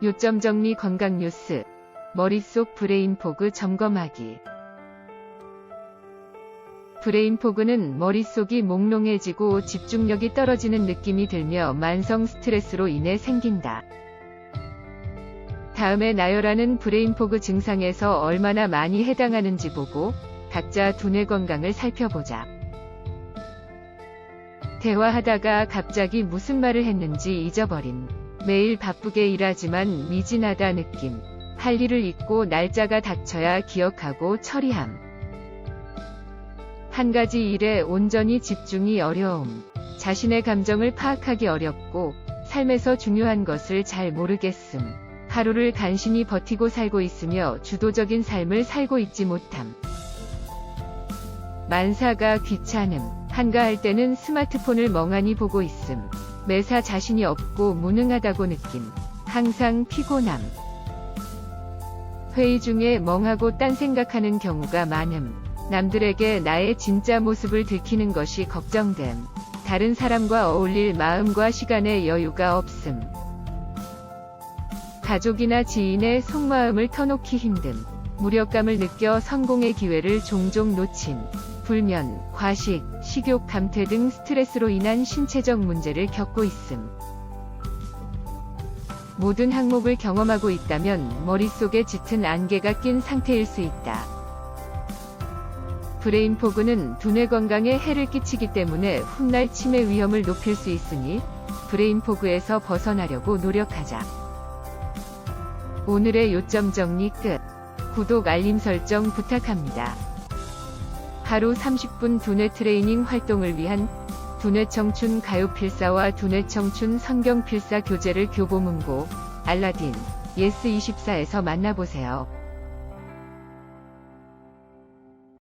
요점 정리 건강 뉴스. 머릿속 브레인 포그 점검하기. 브레인 포그는 머릿속이 몽롱해지고 집중력이 떨어지는 느낌이 들며 만성 스트레스로 인해 생긴다. 다음에 나열하는 브레인 포그 증상에서 얼마나 많이 해당하는지 보고 각자 두뇌 건강을 살펴보자. 대화하다가 갑자기 무슨 말을 했는지 잊어버림. 매일 바쁘게 일하지만 미진하다 느낌. 할 일을 잊고 날짜가 닥쳐야 기억하고 처리함. 한 가지 일에 온전히 집중이 어려움. 자신의 감정을 파악하기 어렵고 삶에서 중요한 것을 잘 모르겠음. 하루를 간신히 버티고 살고 있으며 주도적인 삶을 살고 있지 못함. 만사가 귀찮음. 한가할 때는 스마트폰을 멍하니 보고 있음. 매사 자신이 없고 무능하다고 느낌. 항상 피곤함. 회의 중에 멍하고 딴 생각하는 경우가 많음. 남들에게 나의 진짜 모습을 들키는 것이 걱정됨. 다른 사람과 어울릴 마음과 시간의 여유가 없음. 가족이나 지인의 속마음을 터놓기 힘듦. 무력감을 느껴 성공의 기회를 종종 놓침. 불면, 과식, 식욕 감퇴 등 스트레스로 인한 신체적 문제를 겪고 있음. 모든 항목을 경험하고 있다면 머릿속에 짙은 안개가 낀 상태일 수 있다. 브레인 포그는 두뇌 건강에 해를 끼치기 때문에 훗날 치매 위험을 높일 수 있으니 브레인 포그에서 벗어나려고 노력하자. 오늘의 요점 정리 끝. 구독 알림 설정 부탁합니다. 하루 30분 두뇌 트레이닝 활동을 위한 두뇌 청춘 가요 필사와 두뇌 청춘 성경 필사 교재를 교보문고 알라딘 예스24에서 만나보세요.